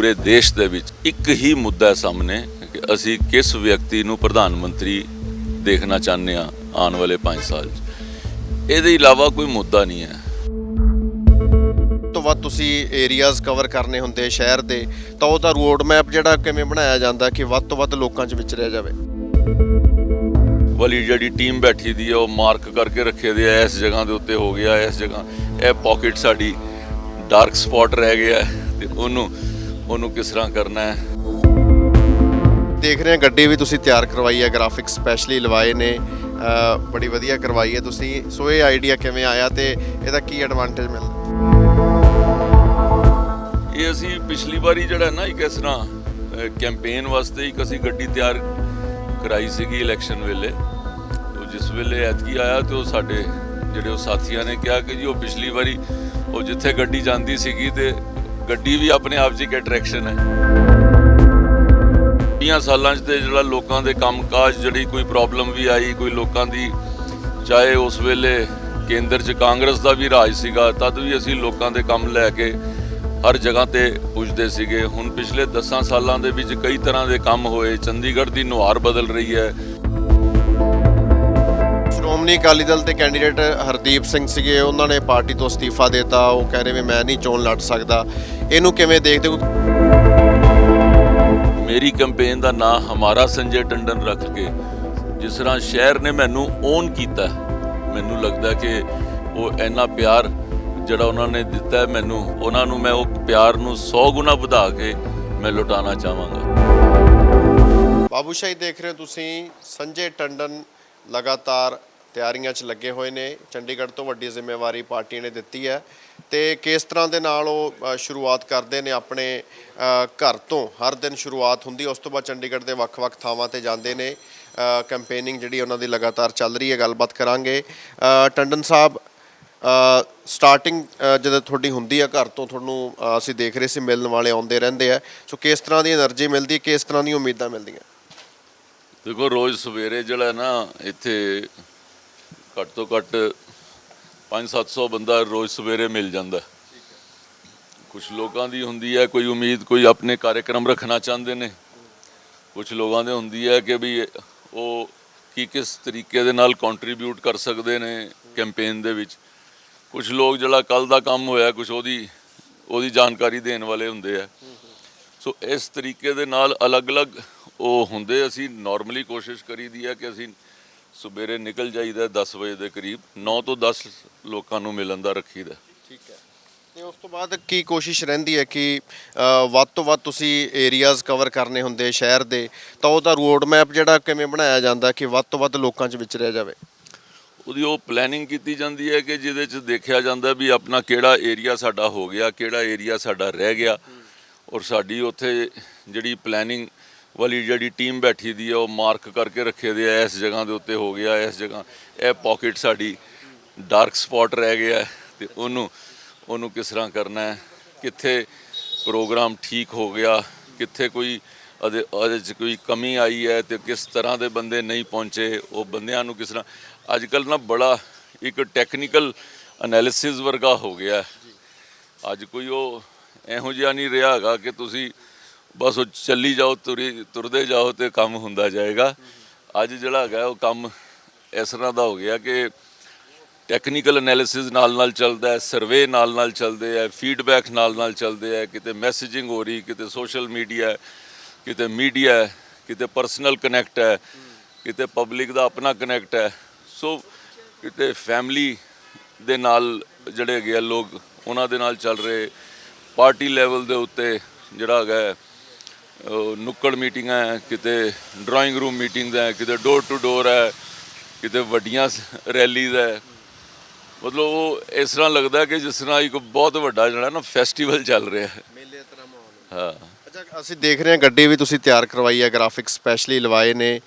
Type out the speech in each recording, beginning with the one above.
ਪੂਰੇ ਦੇਸ਼ ਦੇ ਵਿੱਚ ਇੱਕ ਹੀ ਮੁੱਦਾ ਸਾਹਮਣੇ ਕਿ ਅਸੀਂ ਕਿਸ ਵਿਅਕਤੀ ਨੂੰ ਪ੍ਰਧਾਨ ਮੰਤਰੀ ਦੇਖਣਾ ਚਾਹੁੰਦੇ ਆ ਆਉਣ ਵਾਲੇ 5 ਸਾਲ 'ਚ। ਇਹਦੇ ਇਲਾਵਾ ਕੋਈ ਮੁੱਦਾ ਨਹੀਂ ਹੈ। ਤੋਂ ਵੱਧ ਤੁਸੀਂ ਏਰੀਆਜ਼ ਕਵਰ ਕਰਨੇ ਹੁੰਦੇ ਸ਼ਹਿਰ ਦੇ ਤਾਂ ਉਹਦਾ ਰੋਡ ਮੈਪ ਜਿਹੜਾ ਕਿਵੇਂ ਬਣਾਇਆ ਜਾਂਦਾ ਕਿ ਵੱਧ ਤੋਂ ਵੱਧ ਲੋਕਾਂ 'ਚ ਵਿਚਰਿਆ ਜਾਵੇ? ਵਾਲੀ ਜਿਹੜੀ ਟੀਮ ਬੈਠੀ ਦੀ ਹੈ ਉਹ ਮਾਰਕ ਕਰਕੇ ਰੱਖੇ ਦੇ ਆ ਇਸ ਜਗ੍ਹਾ ਦੇ ਉੱਤੇ ਹੋ ਗਿਆ ਇਸ ਜਗ੍ਹਾ। ਇਹ ਪਾਕਟ ਸਾਡੀ ਡਾਰਕ ਸਪੌਟ ਰਹਿ ਗਿਆ ਤੇ ਉਹਨੂੰ ਉਹਨੂੰ ਕਿਸ ਤਰ੍ਹਾਂ ਕਰਨਾ ਹੈ? ਦੇਖ ਰਹੇ ਹਾਂ ਗੱਡੀ ਵੀ ਤੁਸੀਂ ਤਿਆਰ ਕਰਵਾਈ ਹੈ ਗ੍ਰਾਫਿਕ ਸਪੈਸ਼ਲੀ ਲਵਾਏ ਨੇ। ਬੜੀ ਵਧੀਆ ਕਰਵਾਈ ਹੈ ਤੁਸੀਂ। ਸੋ ਇਹ ਆਈਡੀਆ ਕਿਵੇਂ ਆਇਆ ਤੇ ਇਹਦਾ ਕੀ ਐਡਵਾਂਟੇਜ ਮਿਲਦਾ? ਇਹ ਅਸੀਂ ਪਿਛਲੀ ਵਾਰੀ ਜਿਹੜਾ ਨਾ ਇੱਕ ਇਸ ਤਰ੍ਹਾਂ ਕੈਂਪੇਨ ਵਾਸਤੇ ਇੱਕ ਅਸੀਂ ਗੱਡੀ ਤਿਆਰ ਕਰਾਈ ਸੀਗੀ ਇਲੈਕਸ਼ਨ ਵੇਲੇ। ਉਹ ਜਿਸ ਵੇਲੇ ਐਤਕੀ ਆਇਆ ਤੇ ਉਹ ਸਾਡੇ ਜਿਹੜੇ ਉਹ ਸਾਥੀਆਂ ਨੇ ਕਿਹਾ ਕਿ ਜੀ ਉਹ ਪਿਛਲੀ ਵਾਰੀ ਉਹ ਜਿੱਥੇ ਗੱਡੀ ਜਾਂਦੀ ਸੀਗੀ ਤੇ ਗੱਡੀ ਵੀ ਆਪਣੇ ਆਪ 'ਚ ਇੱਕ ਅਟਰੈਕਸ਼ਨ ਹੈ। 20 ਸਾਲਾਂ 'ਚ ਤੇ ਜਿਹੜਾ ਲੋਕਾਂ ਦੇ ਕੰਮਕਾਜ, ਜਿਹੜੀ ਕੋਈ ਪ੍ਰੋਬਲਮ ਵੀ ਆਈ, ਕੋਈ ਲੋਕਾਂ ਦੀ, ਚਾਹੇ ਉਸ ਵੇਲੇ ਕੇਂਦਰ 'ਚ ਕਾਂਗਰਸ ਦਾ ਵੀ ਰਾਜ ਸੀਗਾ, ਤਦ ਵੀ ਅਸੀਂ ਲੋਕਾਂ ਦੇ ਕੰਮ ਲੈ ਕੇ ਹਰ ਜਗ੍ਹਾ ਤੇ ਪੁੱਜਦੇ ਸੀਗੇ। ਹੁਣ ਪਿਛਲੇ 10 ਸਾਲਾਂ ਦੇ ਵਿੱਚ ਕਈ ਤਰ੍ਹਾਂ ਦੇ ਕੰਮ ਹੋਏ। ਚੰਡੀਗੜ੍ਹ ਦੀ ਨੁਹਾਰ ਬਦਲ ਰਹੀ ਹੈ। ਸ਼੍ਰੋਮਣੀ ਅਕਾਲੀ ਦਲ ਦੇ ਕੈਂਡੀਡੇਟ ਹਰਦੀਪ ਸਿੰਘ ਸੀਗੇ ਉਹਨਾਂ ਨੇ ਪਾਰਟੀ ਤੋਂ ਅਸਤੀਫਾ ਦਿੱਤਾ। ਉਹ ਕਹਿ ਰਹੇ ਵੀ ਮੈਂ ਨਹੀਂ ਚੋਣ ਲੜ ਸਕਦਾ। ਇਹਨੂੰ ਕਿਵੇਂ ਦੇਖਦੇ ਹੋ? ਮੇਰੀ ਕੈਂਪੇਨ ਦਾ ਨਾਂ ਹਮਾਰਾ ਸੰਜੇ ਟੰਡਨ ਰੱਖ ਕੇ ਜਿਸ ਤਰ੍ਹਾਂ ਸ਼ਹਿਰ ਨੇ ਮੈਨੂੰ ਓਨ ਕੀਤਾ ਮੈਨੂੰ ਲੱਗਦਾ ਕਿ ਉਹ ਇੰਨਾ ਪਿਆਰ ਜਿਹੜਾ ਉਹਨਾਂ ਨੇ ਦਿੱਤਾ ਮੈਨੂੰ ਉਹਨਾਂ ਨੂੰ ਮੈਂ ਉਹ ਪਿਆਰ ਨੂੰ 100 ਗੁਣਾ ਵਧਾ ਕੇ ਮੈਂ ਲੁਟਾਉਣਾ ਚਾਹਾਂਗਾ। ਬਾਬੂ ਸ਼ਾਹੀ ਦੇਖ ਰਹੇ ਹੋ ਤੁਸੀਂ ਸੰਜੇ ਟੰਡਨ ਲਗਾਤਾਰ ਤਿਆਰੀਆਂ 'ਚ ਲੱਗੇ ਹੋਏ ਨੇ। ਚੰਡੀਗੜ੍ਹ ਤੋਂ ਵੱਡੀ ਜ਼ਿੰਮੇਵਾਰੀ ਪਾਰਟੀ ਨੇ ਦਿੱਤੀ ਹੈ। ਤੇ ਕਿਸ ਤਰ੍ਹਾਂ ਦੇ ਨਾਲ ਉਹ ਸ਼ੁਰੂਆਤ ਕਰਦੇ ਨੇ ਆਪਣੇ ਘਰ ਤੋਂ? ਹਰ ਦਿਨ ਸ਼ੁਰੂਆਤ ਹੁੰਦੀ, ਉਸ ਤੋਂ ਬਾਅਦ ਚੰਡੀਗੜ੍ਹ ਦੇ ਵੱਖ-ਵੱਖ ਥਾਵਾਂ ਤੇ ਜਾਂਦੇ ਨੇ। ਕੈਂਪੇਨਿੰਗ ਜਿਹੜੀ ਉਹਨਾਂ ਦੀ ਲਗਾਤਾਰ ਚੱਲ ਰਹੀ ਹੈ, ਗੱਲਬਾਤ ਕਰਾਂਗੇ। ਟੰਡਨ ਸਾਹਿਬ ਸਟਾਰਟਿੰਗ ਜਦੋਂ ਤੁਹਾਡੀ ਹੁੰਦੀ ਆ ਘਰ ਤੋਂ, ਤੁਹਾਨੂੰ ਅਸੀਂ ਦੇਖ ਰਹੇ ਸੀ, ਮਿਲਣ ਵਾਲੇ ਆਉਂਦੇ ਰਹਿੰਦੇ ਆ। ਸੋ ਕਿਸ ਤਰ੍ਹਾਂ ਦੀ એનર્ਜੀ ਮਿਲਦੀ ਹੈ, ਕਿਸ ਤਰ੍ਹਾਂ ਦੀ ਉਮੀਦਾਂ ਮਿਲਦੀਆਂ? ਦੇਖੋ, ਰੋਜ਼ ਸਵੇਰੇ ਜਿਹੜਾ ਨਾ ਇੱਥੇ ਘੱਟ ਤੋਂ ਘੱਟ 5-700 ਬੰਦਾ ਰੋਜ਼ ਸਵੇਰੇ ਮਿਲ ਜਾਂਦਾ ਕੁਝ ਲੋਕਾਂ ਦੀ ਹੁੰਦੀ ਹੈ ਕੋਈ ਉਮੀਦ, ਕੋਈ ਆਪਣੇ ਕਾਰਜਕ੍ਰਮ ਰੱਖਣਾ ਚਾਹੁੰਦੇ ਨੇ। ਕੁਝ ਲੋਕਾਂ ਦੇ ਹੁੰਦੀ ਹੈ ਕਿ ਵੀ ਉਹ ਕੀ ਕਿਸ ਤਰੀਕੇ ਦੇ ਨਾਲ ਕੰਟਰੀਬਿਊਟ ਕਰ ਸਕਦੇ ਨੇ ਕੈਂਪੇਨ ਦੇ ਵਿੱਚ। ਕੁਝ ਲੋਕ ਜਿਹੜਾ ਕੱਲ ਦਾ ਕੰਮ ਹੋਇਆ ਕੁਝ ਉਹਦੀ ਉਹਦੀ ਜਾਣਕਾਰੀ ਦੇਣ ਵਾਲੇ ਹੁੰਦੇ ਆ। ਸੋ ਇਸ ਤਰੀਕੇ ਦੇ ਨਾਲ ਅਲੱਗ-ਅਲੱਗ ਉਹ ਹੁੰਦੇ, ਅਸੀਂ ਨਾਰਮਲੀ ਕੋਸ਼ਿਸ਼ ਕਰੀਦੀ ਹੈ ਕਿ ਅਸੀਂ ਸਵੇਰੇ ਨਿਕਲ ਜਾਈਦਾ 10 ਵਜੇ ਦੇ ਕਰੀਬ 9 ਤੋਂ 10 ਲੋਕਾਂ ਨੂੰ ਮਿਲਣ ਦਾ ਰੱਖੀਦਾ। ਠੀਕ ਹੈ। ਤੇ ਉਸ ਤੋਂ ਬਾਅਦ ਕੀ ਕੋਸ਼ਿਸ਼ ਰਹਿੰਦੀ ਹੈ ਕਿ ਅ, ਵੱਧ ਤੋਂ ਵੱਧ ਤੁਸੀਂ ਏਰੀਆਜ਼ ਕਵਰ ਕਰਨੇ ਹੁੰਦੇ ਸ਼ਹਿਰ ਦੇ ਤਾਂ ਉਹਦਾ ਰੋਡ ਮੈਪ ਜਿਹੜਾ ਕਿਵੇਂ ਬਣਾਇਆ ਜਾਂਦਾ ਕਿ ਵੱਧ ਤੋਂ ਵੱਧ ਲੋਕਾਂ 'ਚ ਵਿਚਰਿਆ ਜਾਵੇ? ਉਹਦੀ ਉਹ ਪਲੈਨਿੰਗ ਕੀਤੀ ਜਾਂਦੀ ਹੈ ਕਿ ਜਿਹਦੇ 'ਚ ਦੇਖਿਆ ਜਾਂਦਾ ਵੀ ਆਪਣਾ ਕਿਹੜਾ ਏਰੀਆ ਸਾਡਾ ਹੋ ਗਿਆ ਕਿਹੜਾ ਏਰੀਆ ਸਾਡਾ ਰਹਿ ਗਿਆ ਔਰ ਸਾਡੀ ਉੱਥੇ ਜਿਹੜੀ ਪਲੈਨਿੰਗ ਵਾਲੀ ਜਿਹੜੀ ਟੀਮ ਬੈਠੀ ਦੀ ਹੈ ਉਹ ਮਾਰਕ ਕਰਕੇ ਰੱਖੇ ਦੇ ਆ, ਇਸ ਜਗ੍ਹਾ ਦੇ ਉੱਤੇ ਹੋ ਗਿਆ, ਇਸ ਜਗ੍ਹਾ। ਇਹ ਪਾਕਟ ਸਾਡੀ ਡਾਰਕ ਸਪੌਟ ਰਹਿ ਗਿਆ ਹੈ ਤੇ ਉਹਨੂੰ ਉਹਨੂੰ ਕਿਸ ਤਰ੍ਹਾਂ ਕਰਨਾ ਹੈ? ਕਿੱਥੇ ਪ੍ਰੋਗਰਾਮ ਠੀਕ ਹੋ ਗਿਆ? ਕਿੱਥੇ ਕੋਈ ਉਹਦੇ ਉਹਦੇ 'ਚ ਕੋਈ ਕਮੀ ਆਈ ਹੈ ਤੇ ਕਿਸ ਤਰ੍ਹਾਂ ਦੇ ਬੰਦੇ ਨਹੀਂ ਪਹੁੰਚੇ? ਉਹ ਬੰਦਿਆਂ ਨੂੰ ਕਿਸ ਤਰ੍ਹਾਂ? ਅੱਜ ਕੱਲ ਨਾ ਬੜਾ ਇੱਕ ਟੈਕਨੀਕਲ ਐਨਾਲਿਸਿਸ ਵਰਗਾ ਹੋ ਗਿਆ ਅੱਜ ਕੋਈ ਉਹ ਇਹੋ ਜਿਹਾ ਨਹੀਂ ਰਿਹਾ ਹੈਗਾ ਕਿ ਤੁਸੀਂ ਬਸ ਉਹ ਚੱਲੀ ਜਾਓ, ਤੁਰੀ, ਤੁਰਦੇ ਜਾਓ ਤੇ ਕੰਮ ਹੁੰਦਾ ਜਾਏਗਾ। ਅੱਜ ਜਿਹੜਾ ਹੈਗਾ ਉਹ ਕੰਮ ਇਸ ਤਰ੍ਹਾਂ ਦਾ ਹੋ ਗਿਆ ਕਿ ਟੈਕਨੀਕਲ ਐਨਾਲਿਸਿਸ ਨਾਲ ਨਾਲ ਚੱਲਦਾ ਹੈ ਸਰਵੇ ਨਾਲ ਨਾਲ ਚੱਲਦੇ ਹੈ ਫੀਡਬੈਕ ਨਾਲ ਨਾਲ ਚੱਲਦੇ ਹੈ, ਕਿਤੇ ਮੈਸੇਜਿੰਗ ਹੋ ਰਹੀ, ਕਿਤੇ ਸੋਸ਼ਲ ਮੀਡੀਆ ਕਿਤੇ ਮੀਡੀਆ ਕਿਤੇ ਪਰਸਨਲ ਕਨੈਕਟ ਹੈ, ਕਿਤੇ ਪਬਲਿਕ ਦਾ ਆਪਣਾ ਕਨੈਕਟ ਹੈ। ਸੋ ਕਿਤੇ ਫੈਮਿਲੀ ਦੇ ਨਾਲ ਜਿਹੜੇ ਹੈਗੇ ਆ ਲੋਕ, ਉਹਨਾਂ ਦੇ ਨਾਲ ਚੱਲ ਰਹੇ ਪਾਰਟੀ ਲੈਵਲ ਦੇ ਉੱਤੇ ਜਿਹੜਾ ਹੈਗਾ ਨੁੱਕੜ ਮੀਟਿੰਗਾਂ ਹੈ ਕਿਤੇ ਡਰਾਇੰਗ ਰੂਮ ਮੀਟਿੰਗਸ ਹੈ ਕਿਤੇ ਡੋਰ ਟੂ ਡੋਰ ਹੈ ਕਿਤੇ ਵੱਡੀਆਂ ਰੈਲੀਜ਼ ਹੈ। ਮਤਲਬ ਉਹ ਇਸ ਤਰ੍ਹਾਂ ਲੱਗਦਾ ਕਿ ਜਿਸ ਤਰ੍ਹਾਂ ਇੱਕ ਬਹੁਤ ਵੱਡਾ ਜਿਹੜਾ ਨਾ ਫੈਸਟੀਵਲ ਚੱਲ ਰਿਹਾ ਹੈ। ਮੇਲੇ ਤਰ੍ਹਾਂ ਮਾਹੌਲ ਹਾਂ। ਅੱਛਾ ਅਸੀਂ ਦੇਖ ਰਹੇ ਹਾਂ ਗੱਡੀ ਵੀ ਤੁਸੀਂ ਤਿਆਰ ਕਰਵਾਈ ਹੈ ਗ੍ਰਾਫਿਕ ਸਪੈਸ਼ਲੀ ਲਵਾਏ ਨੇ।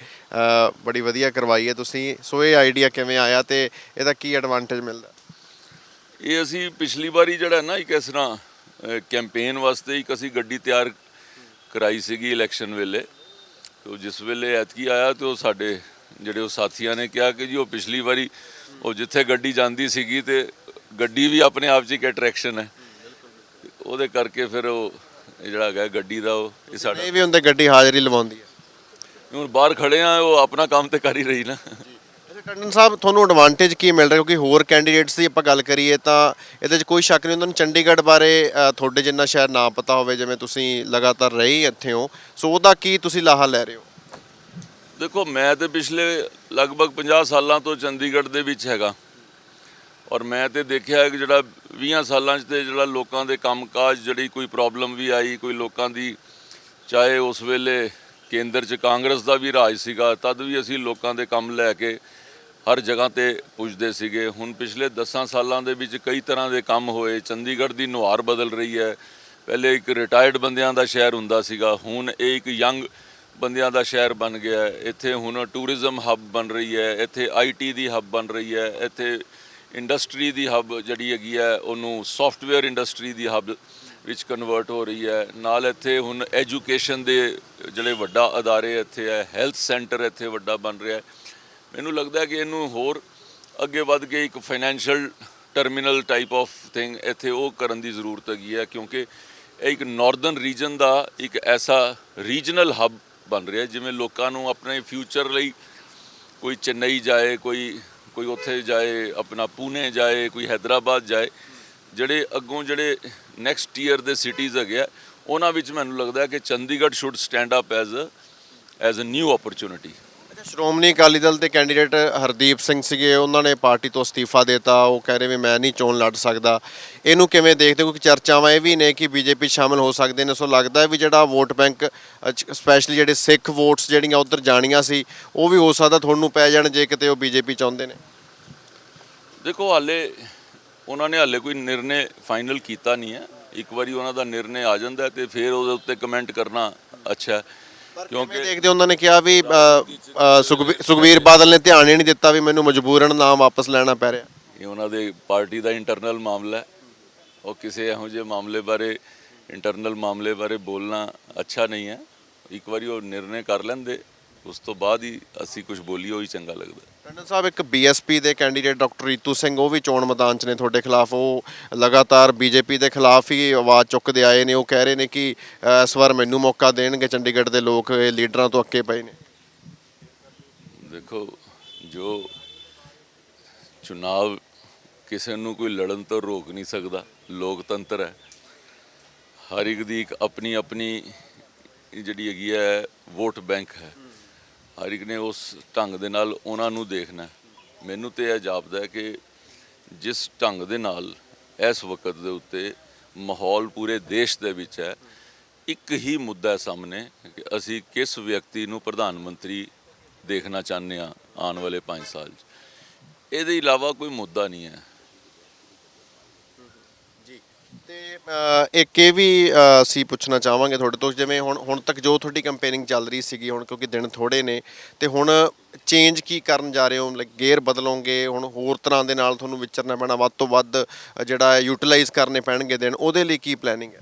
ਬੜੀ ਵਧੀਆ ਕਰਵਾਈ ਹੈ ਤੁਸੀਂ। ਸੋ ਇਹ ਆਈਡੀਆ ਕਿਵੇਂ ਆਇਆ ਤੇ ਇਹਦਾ ਕੀ ਐਡਵਾਂਟੇਜ ਮਿਲਦਾ? ਇਹ ਅਸੀਂ ਪਿਛਲੀ ਵਾਰੀ ਜਿਹੜਾ ਨਾ ਇੱਕ ਇਸ ਤਰ੍ਹਾਂ ਕੈਂਪੇਨ ਵਾਸਤੇ ਇੱਕ ਅਸੀਂ ਗੱਡੀ ਤਿਆਰ ਕਰਾਈ ਸੀਗੀ ਇਲੈਕਸ਼ਨ ਵੇਲੇ। ਤੇ ਜਿਸ ਵੇਲੇ ਐਤਕੀ ਆਇਆ ਤੇ ਉਹ ਸਾਡੇ ਜਿਹੜੇ ਉਹ ਸਾਥੀਆਂ ਨੇ ਕਿਹਾ ਕਿ ਜੀ ਉਹ ਪਿਛਲੀ ਵਾਰੀ ਉਹ ਜਿੱਥੇ ਗੱਡੀ ਜਾਂਦੀ ਸੀਗੀ ਤੇ ਗੱਡੀ ਵੀ ਆਪਣੇ ਆਪ 'ਚ ਇੱਕ ਅਟਰੈਕਸ਼ਨ ਹੈ। ਉਹਦੇ ਕਰਕੇ ਫਿਰ ਉਹ ਜਿਹੜਾ ਹੈਗਾ ਗੱਡੀ ਦਾ ਉਹ ਇਹ ਸਾਡਾ ਇਹ ਵੀ ਹੁੰਦੇ ਗੱਡੀ ਹਾਜ਼ਰੀ ਲਵਾਉਂਦੀ ਹੈ। ਹੁਣ ਬਾਹਰ ਖੜੇ ਆ ਉਹ ਆਪਣਾ ਕੰਮ ਤੇ ਕਰ ਹੀ ਰਹੀ ਨਾ। ਟੰਡਨ ਸਾਹਿਬ, ਤੁਹਾਨੂੰ ਐਡਵਾਂਟੇਜ ਕੀ ਮਿਲ ਰਿਹਾ? ਕਿਉਂਕਿ ਹੋਰ ਕੈਂਡੀਡੇਟਸ ਦੀ ਆਪਾਂ ਗੱਲ ਕਰੀਏ ਤਾਂ ਇਹਦੇ 'ਚ ਕੋਈ ਸ਼ੱਕ ਨਹੀਂ ਉਹਨਾਂ ਨੂੰ ਚੰਡੀਗੜ੍ਹ ਬਾਰੇ ਤੁਹਾਡੇ ਜਿੰਨਾ ਸ਼ਾਇਦ ਨਾ ਪਤਾ ਹੋਵੇ, ਜਿਵੇਂ ਤੁਸੀਂ ਲਗਾਤਾਰ ਰਹੇ ਇੱਥੇ ਹੋ, ਸੋ ਉਹਦਾ ਕੀ ਤੁਸੀਂ ਲਾਹਾ ਲੈ ਰਹੇ ਹੋ? ਦੇਖੋ, ਮੈਂ ਤੇ ਪਿਛਲੇ ਲਗਭਗ 50 ਸਾਲਾਂ ਤੋਂ ਚੰਡੀਗੜ੍ਹ ਦੇ ਵਿੱਚ ਹੈਗਾ। ਔਰ ਮੈਂ ਤੇ ਦੇਖਿਆ ਕਿ ਜਿਹੜਾ 20 ਸਾਲਾਂ 'ਚ ਤੇ ਜਿਹੜਾ ਲੋਕਾਂ ਦੇ ਕੰਮਕਾਜ ਜਿਹੜੀ ਕੋਈ ਪ੍ਰੋਬਲਮ ਵੀ ਆਈ, ਕੋਈ ਲੋਕਾਂ ਦੀ, ਚਾਹੇ ਉਸ ਵੇਲੇ ਕੇਂਦਰ 'ਚ ਕਾਂਗਰਸ ਦਾ ਵੀ ਰਾਜ ਸੀਗਾ, ਤਦ ਵੀ ਅਸੀਂ ਲੋਕਾਂ ਦੇ ਕੰਮ ਲੈ ਕੇ ਹਰ ਜਗ੍ਹਾ ਤੇ ਪੁੱਜਦੇ ਸੀਗੇ। ਹੁਣ ਪਿਛਲੇ 10 ਸਾਲਾਂ ਦੇ ਵਿੱਚ ਕਈ ਤਰ੍ਹਾਂ ਦੇ ਕੰਮ ਹੋਏ। ਚੰਡੀਗੜ੍ਹ ਦੀ ਨੁਹਾਰ ਬਦਲ ਰਹੀ ਹੈ। ਪਹਿਲੇ ਇੱਕ ਰਿਟਾਇਰਡ ਬੰਦਿਆਂ ਦਾ ਸ਼ਹਿਰ ਹੁੰਦਾ ਸੀਗਾ। ਹੁਣ ਇਹ ਇੱਕ ਯੰਗ ਬੰਦਿਆਂ ਦਾ ਸ਼ਹਿਰ ਬਣ ਗਿਆ ਹੈ। ਇੱਥੇ ਹੁਣ ਟੂਰਿਜ਼ਮ ਹੱਬ ਬਣ ਰਹੀ ਹੈ। ਇੱਥੇ ਆਈਟੀ ਦੀ ਹੱਬ ਬਣ ਰਹੀ ਹੈ। ਇੱਥੇ ਇੰਡਸਟਰੀ ਦੀ ਹੱਬ ਜਿਹੜੀ ਹੈਗੀ ਹੈ, ਉਹਨੂੰ ਸੌਫਟਵੇਅਰ ਇੰਡਸਟਰੀ ਦੀ ਹੱਬ ਵਿੱਚ ਕਨਵਰਟ ਹੋ ਰਹੀ ਹੈ। ਨਾਲ ਇੱਥੇ ਹੁਣ ਐਜੂਕੇਸ਼ਨ ਦੇ ਜਿਹੜੇ ਵੱਡਾ ਅਦਾਰੇ ਇੱਥੇ ਹੈ ਹੈਲਥ ਸੈਂਟਰ ਇੱਥੇ ਵੱਡਾ ਬਣ ਰਿਹਾ ਹੈ। ਮੈਨੂੰ ਲੱਗਦਾ ਕਿ ਇਹਨੂੰ ਹੋਰ ਅੱਗੇ ਵੱਧ ਕੇ ਇੱਕ financial terminal type of thing ਇੱਥੇ ਉਹ ਕਰਨ ਦੀ ਜ਼ਰੂਰਤ ਹੈਗੀ ਹੈ, ਕਿਉਂਕਿ ਇਹ ਇੱਕ ਨਾਰਥਰਨ ਰੀਜਨ ਦਾ ਇੱਕ ਐਸਾ ਰੀਜਨਲ ਹੱਬ ਬਣ ਰਿਹਾ ਜਿਵੇਂ ਲੋਕਾਂ ਨੂੰ ਆਪਣੇ ਫਿਊਚਰ ਲਈ ਕੋਈ ਚੇਨਈ ਜਾਏ, ਕੋਈ ਕੋਈ ਉੱਥੇ ਜਾਏ, ਆਪਣਾ ਪੂਨੇ ਜਾਏ, ਕੋਈ ਹੈਦਰਾਬਾਦ ਜਾਏ, ਜਿਹੜੇ ਅੱਗੋਂ ਜਿਹੜੇ ਨੈਕਸਟ ਈਅਰ ਦੇ ਸਿਟੀਜ਼ ਹੈਗੇ ਆ, ਉਹਨਾਂ ਵਿੱਚ ਮੈਨੂੰ ਲੱਗਦਾ ਕਿ Chandigarh should stand up as as a new opportunity Shiromani Akali Dal ਦੇ ਕੈਂਡੀਡੇਟ ਹਰਦੀਪ ਸਿੰਘ ਸੀਗੇ, ਉਹਨਾਂ ਨੇ ਪਾਰਟੀ ਤੋਂ ਅਸਤੀਫਾ ਦਿੱਤਾ। ਉਹ ਕਹਿ ਰਹੇ ਵੀ ਮੈਂ ਨਹੀਂ ਚੋਣ ਲੜ ਸਕਦਾ। ਇਹਨੂੰ ਕਿਵੇਂ ਦੇਖਦੇ ਹੋ? ਕਿਉਂਕਿ ਚਰਚਾਵਾਂ ਇਹ ਵੀ ਨੇ ਕਿ ਬੀਜੇਪੀ ਸ਼ਾਮਲ ਹੋ ਸਕਦੇ ਨੇ? ਸੋ ਲੱਗਦਾ ਵੀ ਜਿਹੜਾ ਵੋਟ ਬੈਂਕ ਸਪੈਸ਼ਲੀ ਜਿਹੜੇ ਸਿੱਖ ਵੋਟਸ ਜਿਹੜੀਆਂ ਉਧਰ ਜਾਣੀਆਂ ਸੀ, ਉਹ ਵੀ ਹੋ ਸਕਦਾ ਤੁਹਾਨੂੰ ਪੈ ਜਾਣ ਜੇ ਕਿਤੇ ਉਹ ਬੀਜੇਪੀ ਚਾਹੁੰਦੇ ਨੇ। ਦੇਖੋ, ਹਾਲੇ ਉਹਨਾਂ ਨੇ ਹਾਲੇ ਕੋਈ ਨਿਰਣੇ ਫਾਈਨਲ ਕੀਤਾ ਨਹੀਂ ਹੈ। ਇੱਕ ਵਾਰੀ ਉਹਨਾਂ ਦਾ ਨਿਰਣੇ ਆ ਜਾਂਦਾ ਹੈ ਤੇ ਫਿਰ ਉਹਦੇ ਉੱਤੇ ਕਮੈਂਟ ਕਰਨਾ ਅੱਛਾ ਕਿਉਂਕਿ ਦੇਖਦੇ ਉਹਨਾਂ ਨੇ ਕਿਹਾ ਵੀ ਸੁਖਬੀਰ ਬਾਦਲ ਨੇ ਧਿਆਨ ਹੀ ਨਹੀਂ ਦਿੱਤਾ ਵੀ ਮੈਨੂੰ ਮਜਬੂਰਨ ਨਾਮ ਵਾਪਸ ਲੈਣਾ ਪੈ ਰਿਹਾ। ਇਹ ਉਹਨਾਂ ਦੇ ਪਾਰਟੀ ਦਾ ਇੰਟਰਨਲ ਮਾਮਲਾ ਹੈ। ਉਹ ਕਿਸੇ ਇਹੋ ਜਿਹੇ ਮਾਮਲੇ ਬਾਰੇ ਇੰਟਰਨਲ ਮਾਮਲੇ ਬਾਰੇ ਬੋਲਣਾ ਅੱਛਾ ਨਹੀਂ ਹੈ। ਇੱਕ ਵਾਰੀ ਉਹ ਨਿਰਣੇ ਕਰ ਲੈਂਦੇ। ਉਸ ਤੋਂ ਬਾਅਦ ਹੀ ਅਸੀਂ ਕੁਝ ਬੋਲੀਏ ਉਹ ਹੀ ਚੰਗਾ ਲੱਗਦਾ। ਟੰਡਨ ਸਾਹਿਬ ਇੱਕ ਬੀਐਸਪੀ ਦੇ ਕੈਂਡੀਡੇਟ ਡਾਕਟਰ ਰੀਤੂ ਸਿੰਘ ਉਹ ਵੀ ਚੋਣ ਮੈਦਾਨ 'ਚ ਨੇ ਤੁਹਾਡੇ ਖਿਲਾਫ। ਉਹ ਲਗਾਤਾਰ ਬੀਜੇਪੀ ਦੇ ਖਿਲਾਫ ਹੀ ਆਵਾਜ਼ ਚੁੱਕਦੇ ਆਏ ਨੇ। ਉਹ ਕਹਿ ਰਹੇ ਨੇ ਕਿ ਅ, ਇਸ ਵਾਰ ਮੈਨੂੰ ਮੌਕਾ ਦੇਣਗੇ। ਚੰਡੀਗੜ੍ਹ ਦੇ ਲੋਕ ਇਹ ਲੀਡਰਾਂ ਤੋਂ ਅੱਕੇ ਪਏ ਨੇ। ਦੇਖੋ ਜੋ ਚੁਣਾਵ ਕਿਸੇ ਨੂੰ ਕੋਈ ਲੜਨ ਤੋਂ ਰੋਕ ਨਹੀਂ ਸਕਦਾ ਲੋਕਤੰਤਰ ਹੈ। ਹਰ ਇੱਕ ਦੀ ਇੱਕ ਆਪਣੀ ਆਪਣੀ ਜਿਹੜੀ ਹੈਗੀ ਹੈ ਵੋਟ ਬੈਂਕ ਹੈ। ਹਰ ਇੱਕ ਨੇ ਉਸ ਢੰਗ ਦੇ ਨਾਲ ਉਹਨਾਂ ਨੂੰ ਦੇਖਣਾ ਮੈਨੂੰ ਤੇ ਇਹ ਜਾਪਦਾ ਕਿ ਜਿਸ ਢੰਗ ਦੇ ਨਾਲ ਇਸ ਵਕਤ ਦੇ ਉੱਤੇ ਮਾਹੌਲ ਪੂਰੇ ਦੇਸ਼ ਦੇ ਵਿੱਚ ਹੈ, ਇੱਕ ਹੀ ਮੁੱਦਾ ਸਾਹਮਣੇ ਕਿ ਅਸੀਂ ਕਿਸ ਵਿਅਕਤੀ ਨੂੰ ਪ੍ਰਧਾਨ ਮੰਤਰੀ ਦੇਖਣਾ ਚਾਹੁੰਦੇ ਆ ਆਉਣ ਵਾਲੇ 5 ਸਾਲ 'ਚ। ਇਹਦੇ ਇਲਾਵਾ ਕੋਈ ਮੁੱਦਾ ਨਹੀਂ ਹੈ। ਤੇ ਇੱਕ ਇਹ ਵੀ ਅਸੀਂ ਪੁੱਛਣਾ ਚਾਹਾਂਗੇ ਤੁਹਾਡੇ ਤੋਂ, ਜਿਵੇਂ ਹੁਣ ਹੁਣ ਤੱਕ ਜੋ ਤੁਹਾਡੀ ਕੰਪੇਨਿੰਗ ਚੱਲ ਰਹੀ ਸੀਗੀ, ਹੁਣ ਕਿਉਂਕਿ ਦਿਨ ਥੋੜੇ ਨੇ, ਤੇ ਹੁਣ ਚੇਂਜ ਕੀ ਕਰਨ ਜਾ ਰਹੇ ਹੋ? ਲਾਈਕ ਗੇਅਰ ਬਦਲੋਗੇ, ਹੁਣ ਹੋਰ ਤਰ੍ਹਾਂ ਦੇ ਨਾਲ ਤੁਹਾਨੂੰ ਵਿਚਰਨਾ ਪੈਣਾ, ਵੱਧ ਤੋਂ ਵੱਧ, ਜਿਹੜਾ ਯੂਟਿਲਾਈਜ਼ ਕਰਨੇ ਪੈਣਗੇ ਦਿਨ, ਉਹਦੇ ਲਈ ਕੀ ਪਲੈਨਿੰਗ ਹੈ?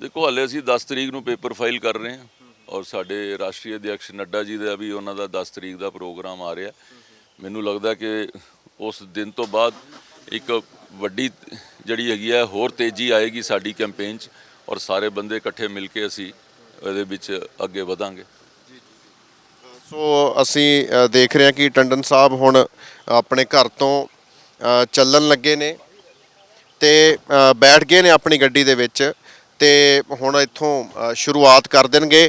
ਦੇਖੋ, ਹਾਲੇ ਅਸੀਂ 10 ਤਰੀਕ ਨੂੰ ਪੇਪਰ ਫਾਈਲ ਕਰ ਰਹੇ ਹਾਂ, ਔਰ ਸਾਡੇ ਰਾਸ਼ਟਰੀ ਅਧਿਕਸ਼ ਨੱਡਾ ਜੀ ਦਾ ਵੀ ਉਹਨਾਂ ਦਾ 10 ਤਰੀਕ ਦਾ ਪ੍ਰੋਗਰਾਮ ਆ ਰਿਹਾ। ਮੈਨੂੰ ਲੱਗਦਾ ਕਿ ਉਸ ਦਿਨ ਤੋਂ ਬਾਅਦ ਇੱਕ ਵੱਡੀ ਜਿਹੜੀ ਹੈਗੀ ਹੈ ਹੋਰ ਤੇਜ਼ੀ ਆਏਗੀ ਸਾਡੀ ਕੈਂਪੇਨ 'ਚ ਔਰ ਸਾਰੇ ਬੰਦੇ ਇਕੱਠੇ ਮਿਲ ਕੇ ਅਸੀਂ ਇਹਦੇ ਵਿੱਚ ਅੱਗੇ ਵਧਾਂਗੇ। ਸੋ ਅਸੀਂ ਦੇਖ ਰਹੇ ਹਾਂ ਕਿ ਟੰਡਨ ਸਾਹਿਬ ਹੁਣ ਆਪਣੇ ਘਰ ਤੋਂ ਚੱਲਣ ਲੱਗੇ ਨੇ ਤੇ ਬੈਠ ਗਏ ਨੇ ਆਪਣੀ ਗੱਡੀ ਦੇ ਵਿੱਚ। ਤੇ ਹੁਣ ਇੱਥੋਂ ਸ਼ੁਰੂਆਤ ਕਰ ਦੇਣਗੇ।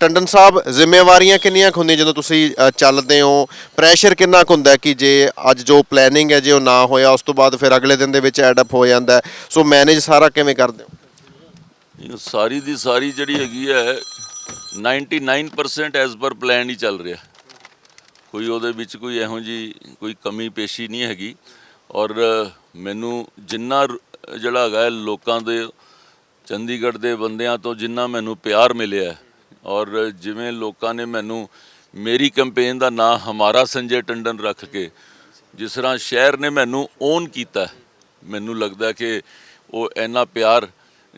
ਟੰਡਨ ਸਾਹਿਬ, ਜ਼ਿੰਮੇਵਾਰੀਆਂ ਕਿੰਨੀਆਂ ਕੁ ਹੁੰਦੀਆਂ ਜਦੋਂ ਤੁਸੀਂ ਚੱਲਦੇ ਹੋ? ਪ੍ਰੈਸ਼ਰ ਕਿੰਨਾ ਕੁ ਹੁੰਦਾ ਕਿ ਜੇ ਅੱਜ ਜੋ ਪਲੈਨਿੰਗ ਹੈ, ਜੇ ਉਹ ਨਾ ਹੋਇਆ, ਉਸ ਤੋਂ ਬਾਅਦ ਫਿਰ ਅਗਲੇ ਦਿਨ ਦੇ ਵਿੱਚ ਐਡ ਅਪ ਹੋ ਜਾਂਦਾ ਸੋ ਮੈਨੇਜ ਸਾਰਾ ਕਿਵੇਂ ਕਰਦੇ ਹੋ? ਸਾਰੀ ਦੀ ਸਾਰੀ ਜਿਹੜੀ ਹੈਗੀ ਹੈ 99% ਐਜ਼ ਪਰ ਪਲਾਨ ਹੀ ਚੱਲ ਰਿਹਾ। ਕੋਈ ਉਹਦੇ ਵਿੱਚ ਕੋਈ ਇਹੋ ਜੀ ਕੋਈ ਕਮੀ, ਪੇਸ਼ੀ ਨਹੀਂ ਹੈਗੀ। ਔਰ ਮੈਨੂੰ ਜਿੰਨਾ ਜਿਹੜਾ ਹੈਗਾ ਲੋਕਾਂ ਦੇ ਚੰਡੀਗੜ੍ਹ ਦੇ ਬੰਦਿਆਂ ਤੋਂ ਜਿੰਨਾ ਮੈਨੂੰ ਪਿਆਰ ਮਿਲਿਆ ਔਰ ਜਿਵੇਂ ਲੋਕਾਂ ਨੇ ਮੈਨੂੰ ਮੇਰੀ ਕੈਂਪੇਨ ਦਾ ਨਾਂ ਹਮਾਰਾ ਸੰਜੇ ਟੰਡਨ ਰੱਖ ਕੇ ਜਿਸ ਤਰ੍ਹਾਂ ਸ਼ਹਿਰ ਨੇ ਮੈਨੂੰ ਓਨ ਕੀਤਾ ਮੈਨੂੰ ਲੱਗਦਾ ਕਿ ਉਹ ਇੰਨਾ ਪਿਆਰ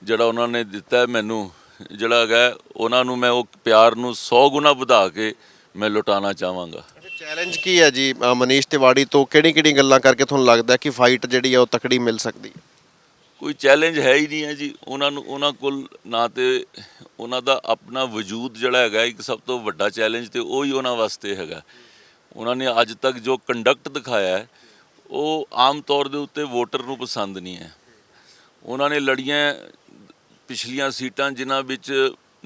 ਜਿਹੜਾ ਉਹਨਾਂ ਨੇ ਦਿੱਤਾ ਮੈਨੂੰ, ਜਿਹੜਾ ਹੈਗਾ ਉਹਨਾਂ ਨੂੰ ਮੈਂ ਉਹ ਪਿਆਰ ਨੂੰ 100 ਗੁਣਾ ਵਧਾ ਕੇ ਮੈਂ ਲੁਟਾਉਣਾ ਚਾਹਾਂਗਾ। ਚੈਲੰਜ ਕੀ ਹੈ ਜੀ ਮਨੀਸ਼ ਤਿਵਾੜੀ ਤੋਂ ਕਿਹੜੀ ਕਿਹੜੀ ਗੱਲਾਂ ਕਰਕੇ ਤੁਹਾਨੂੰ ਲੱਗਦਾ ਕਿ ਫਾਈਟ ਜਿਹੜੀ ਹੈ ਉਹ ਤਕੜੀ ਮਿਲ ਸਕਦੀ ਹੈ? ਕੋਈ ਚੈਲੰਜ ਹੈ ਹੀ ਨਹੀਂ ਹੈ ਜੀ। ਉਹਨਾਂ ਨੂੰ, ਉਹਨਾਂ ਕੋਲ ਨਾ ਤੇ ਉਹਨਾਂ ਦਾ ਆਪਣਾ ਵਜੂਦ ਜਿਹੜਾ ਹੈਗਾ, ਇੱਕ ਸਭ ਤੋਂ ਵੱਡਾ ਚੈਲੰਜ ਤੇ ਉਹ ਹੀ ਉਹਨਾਂ ਵਾਸਤੇ ਹੈਗਾ। ਉਹਨਾਂ ਨੇ ਅੱਜ ਤੱਕ ਜੋ ਕੰਡਕਟ ਦਿਖਾਇਆ ਹੈ, ਉਹ ਆਮ ਤੌਰ ਦੇ ਉੱਤੇ ਵੋਟਰ ਨੂੰ ਪਸੰਦ ਨਹੀਂ ਹੈ। ਉਹਨਾਂ ਨੇ ਲੜੀਆਂ ਪਿਛਲੀਆਂ ਸੀਟਾਂ ਜਿਨ੍ਹਾਂ ਵਿੱਚ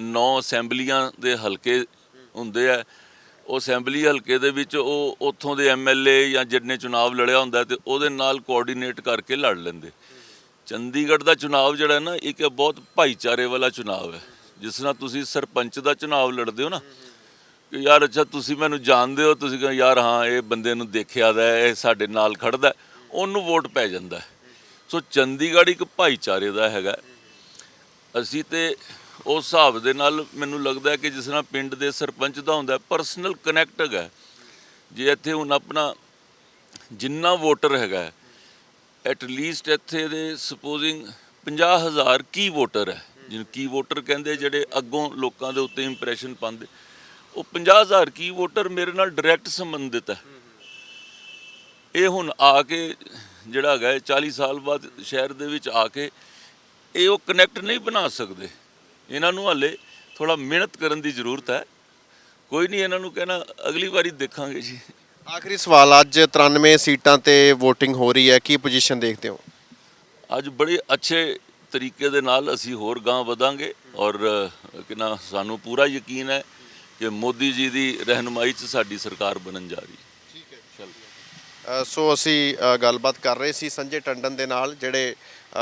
9 ਅਸੈਂਬਲੀਆਂ ਦੇ ਹਲਕੇ ਹੁੰਦੇ ਆ, ਉਹ ਅਸੈਂਬਲੀ ਹਲਕੇ ਦੇ ਵਿੱਚ ਉਹ ਉੱਥੋਂ ਦੇ ਐਮਐਲਏ ਜਾਂ ਜਿੰਨੇ ਚੁਣਾਵ ਲੜਿਆ ਹੁੰਦਾ ਤੇ ਉਹਦੇ ਨਾਲ ਕੋਆਰਡੀਨੇਟ ਕਰਕੇ ਲੜ ਲੈਂਦੇ। ਚੰਡੀਗੜ੍ਹ ਦਾ ਚੁਣਾਵ ਜਿਹੜਾ ਨਾ, ਇੱਕ ਬਹੁਤ ਭਾਈਚਾਰੇ ਵਾਲਾ ਚੁਣਾਵ ਹੈ। ਜਿਸ ਨਾਲ ਤੁਸੀਂ ਸਰਪੰਚ ਦਾ ਚੁਣਾਵ ਲੜਦੇ ਹੋ ਨਾ, ਕਿ ਯਾਰ ਅੱਛਾ ਤੁਸੀਂ ਮੈਨੂੰ ਜਾਣਦੇ ਹੋ, ਤੁਸੀਂ ਕਹਿੰਦੇ ਯਾਰ ਹਾਂ, ਇਹ ਬੰਦੇ ਨੂੰ ਦੇਖਿਆ ਦਾ ਇਹ ਸਾਡੇ ਨਾਲ ਖੜਦਾ ਉਹਨੂੰ ਵੋਟ ਪੈ ਜਾਂਦਾ ਸੋ ਚੰਡੀਗੜ੍ਹ ਇੱਕ ਭਾਈਚਾਰੇ ਦਾ ਹੈਗਾ। ਅਸੀਂ ਤੇ ਉਸ ਹਿਸਾਬ ਦੇ ਨਾਲ ਮੈਨੂੰ ਲੱਗਦਾ ਕਿ ਜਿਸ ਤਰ੍ਹਾਂ ਪਿੰਡ ਦੇ ਸਰਪੰਚ ਦਾ ਹੁੰਦਾ ਪਰਸਨਲ ਕਨੈਕਟ ਹੈਗਾ ਜੇ ਇੱਥੇ ਹੁਣ ਆਪਣਾ ਜਿੰਨਾ ਵੋਟਰ ਹੈਗਾ ਐਟ ਲੀਸਟ ਇੱਥੇ ਦੇ ਸਪੋਜ਼ਿੰਗ 50000 ਕੀ ਵੋਟਰ ਹੈ, ਜਿਹਨੂੰ ਕੀ ਵੋਟਰ ਕਹਿੰਦੇ, ਜਿਹੜੇ ਅੱਗੋਂ ਲੋਕਾਂ ਦੇ ਉੱਤੇ ਇੰਪ੍ਰੈਸ਼ਨ ਪਾਉਂਦੇ, ਉਹ 50000 ਕੀ ਵੋਟਰ ਮੇਰੇ ਨਾਲ ਡਾਇਰੈਕਟ ਸੰਬੰਧਿਤ ਹੈ। ਇਹ ਹੁਣ ਆ ਕੇ ਜਿਹੜਾ ਹੈਗਾ ਹੈ 40 ਸਾਲ ਬਾਅਦ ਸ਼ਹਿਰ ਦੇ ਵਿੱਚ ਆ ਕੇ ਇਹ ਉਹ ਕਨੈਕਟ ਨਹੀਂ ਬਣਾ ਸਕਦੇ। ਇਹਨਾਂ ਨੂੰ ਹਾਲੇ ਥੋੜਾ ਮਿਹਨਤ ਕਰਨ ਦੀ ਜ਼ਰੂਰਤ ਹੈ। ਕੋਈ ਨਹੀਂ ਇਹਨਾਂ ਨੂੰ ਕਹਿਣਾ, ਅਗਲੀ ਵਾਰੀ ਦੇਖਾਂਗੇ ਜੀ। ਆਖਰੀ ਸਵਾਲ ਅੱਜ 93 ਸੀਟਾਂ ਤੇ VOTING ਹੋ ਰਹੀ ਹੈ ਕੀ ਪੋਜੀਸ਼ਨ ਦੇਖਦੇ ਹੋ? ਅੱਜ ਬੜੇ ਅੱਛੇ ਤਰੀਕੇ ਦੇ ਨਾਲ ਅਸੀਂ ਹੋਰ ਗਾਂ ਵਧਾਂਗੇ ਔਰ ਅ, ਕਿ ਨਾ ਸਾਨੂੰ ਪੂਰਾ ਯਕੀਨ ਹੈ ਕਿ ਮੋਦੀ ਜੀ ਦੀ ਰਹਿਨੁਮਾਈ 'ਚ ਸਾਡੀ ਸਰਕਾਰ ਬਣਨ ਜਾ ਰਹੀ ਹੈ। ਅ, ਸੋ ਅਸੀਂ ਗੱਲਬਾਤ ਕਰ ਰਹੇ ਸੀ ਸੰਜੇ ਟੰਡਨ ਦੇ ਨਾਲ ਜਿਹੜੇ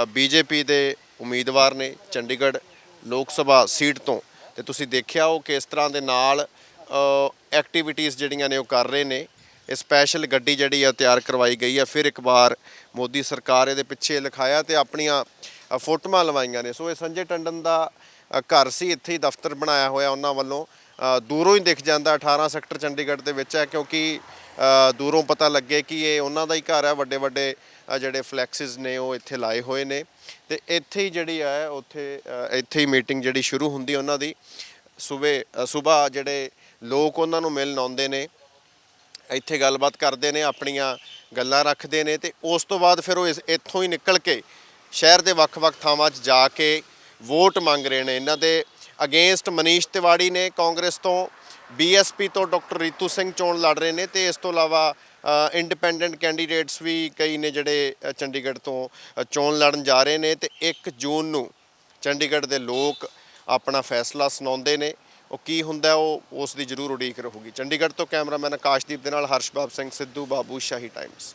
ਬੀਜੇਪੀ ਦੇ ਉਮੀਦਵਾਰ ਨੇ ਚੰਡੀਗੜ੍ਹ ਲੋਕ ਸਭਾ ਸੀਟ ਤੋਂ। ਤੇ ਤੁਸੀਂ ਦੇਖਿਆ ਉਹ ਕਿਸ ਤਰ੍ਹਾਂ ਦੇ ਨਾਲ ਐਕਟੀਵਿਟੀਆਂ ਜਿਹੜੀਆਂ ਨੇ ਉਹ ਕਰ ਰਹੇ ਨੇ। ਸਪੈਸ਼ਲ ਗੱਡੀ ਜਿਹੜੀ ਆ ਤਿਆਰ ਕਰਵਾਈ ਗਈ ਆ। ਫਿਰ ਇੱਕ ਵਾਰ ਮੋਦੀ ਸਰਕਾਰ ਇਹਦੇ ਪਿੱਛੇ ਲਿਖਾਇਆ ਤੇ ਆਪਣੀਆਂ ਫੋਟੋਆਂ ਲਵਾਈਆਂ ਨੇ। ਸੋ ਇਹ ਸੰਜੇ ਟੰਡਨ ਦਾ ਘਰ ਸੀ। ਇੱਥੇ ਹੀ ਦਫ਼ਤਰ ਬਣਾਇਆ ਹੋਇਆ ਉਹਨਾਂ ਵੱਲੋਂ। ਦੂਰੋਂ ਹੀ ਦਿਖ ਜਾਂਦਾ। 18 ਸੈਕਟਰ ਚੰਡੀਗੜ੍ਹ ਦੇ ਵਿੱਚ ਹੈ ਕਿਉਂਕਿ ਦੂਰੋਂ ਪਤਾ ਲੱਗੇ ਕਿ ਇਹ ਉਹਨਾਂ ਦਾ ਹੀ ਘਰ ਹੈ। ਵੱਡੇ ਵੱਡੇ ਜਿਹੜੇ ਫਲੈਕਸਿਸ ਨੇ ਉਹ ਇੱਥੇ ਲਾਏ ਹੋਏ ਨੇ। ਤੇ ਇੱਥੇ ਹੀ ਜਿਹੜੀ ਹੈ ਉੱਥੇ ਇੱਥੇ ਹੀ ਮੀਟਿੰਗ ਜਿਹੜੀ ਸ਼ੁਰੂ ਹੁੰਦੀ ਉਹਨਾਂ ਦੀ। ਸਵੇਰ ਸਵੇਰ ਜਿਹੜੇ ਲੋਕ ਉਹਨਾਂ ਨੂੰ ਮਿਲਣ ਆਉਂਦੇ ਨੇ। ਇੱਥੇ ਗੱਲਬਾਤ ਕਰਦੇ ਨੇ ਆਪਣੀਆਂ ਗੱਲਾਂ ਰੱਖਦੇ ਨੇ ਤੇ ਉਸ ਤੋਂ ਬਾਅਦ ਫਿਰ ਉਹ ਇਸ- ਇੱਥੋਂ ਹੀ ਨਿਕਲ ਕੇ ਸ਼ਹਿਰ ਦੇ ਵੱਖ-ਵੱਖ ਥਾਵਾਂ 'ਚ ਜਾ ਕੇ ਵੋਟ ਮੰਗ ਰਹੇ ਨੇ। ਇਹਨਾਂ ਦੇ ਅਗੇਂਸਟ ਮਨੀਸ਼ ਤਿਵਾੜੀ ਨੇ ਕਾਂਗਰਸ ਤੋਂ ਬੀਐਸਪੀ ਤੋਂ ਡਾਕਟਰ ਰੀਤੂ ਸਿੰਘ ਚੋਣ ਲੜ ਰਹੇ ਨੇ ਤੇ ਇਸ ਤੋਂ ਇਲਾਵਾ ਇੰਡੀਪੈਂਡੈਂਟ ਕੈਂਡੀਡੇਟਸ ਵੀ ਕਈ ਨੇ ਜਿਹੜੇ ਅ, ਚੰਡੀਗੜ੍ਹ ਤੋਂ ਅ, ਚੋਣ ਲੜਨ ਜਾ ਰਹੇ ਨੇ ਤੇ 1 ਜੂਨ ਨੂੰ ਚੰਡੀਗੜ੍ਹ ਦੇ ਲੋਕ ਆਪਣਾ ਫੈਸਲਾ ਸੁਣਾਉਂਦੇ ਨੇ। ਉਹ ਕੀ ਹੁੰਦਾ ਉਹ ਉਸ ਦੀ ਜ਼ਰੂਰ ਉਡੀਕ ਰਹੂਗੀ। ਚੰਡੀਗੜ੍ਹ ਤੋਂ ਕੈਮਰਾਮੈਨ ਆਕਾਸ਼ਦੀਪ ਦੇ ਨਾਲ ਹਰਸ਼ਬਾਬ ਸਿੰਘ ਸਿੱਧੂ, ਬਾਬੂ ਸ਼ਾਹੀ ਟਾਈਮਸ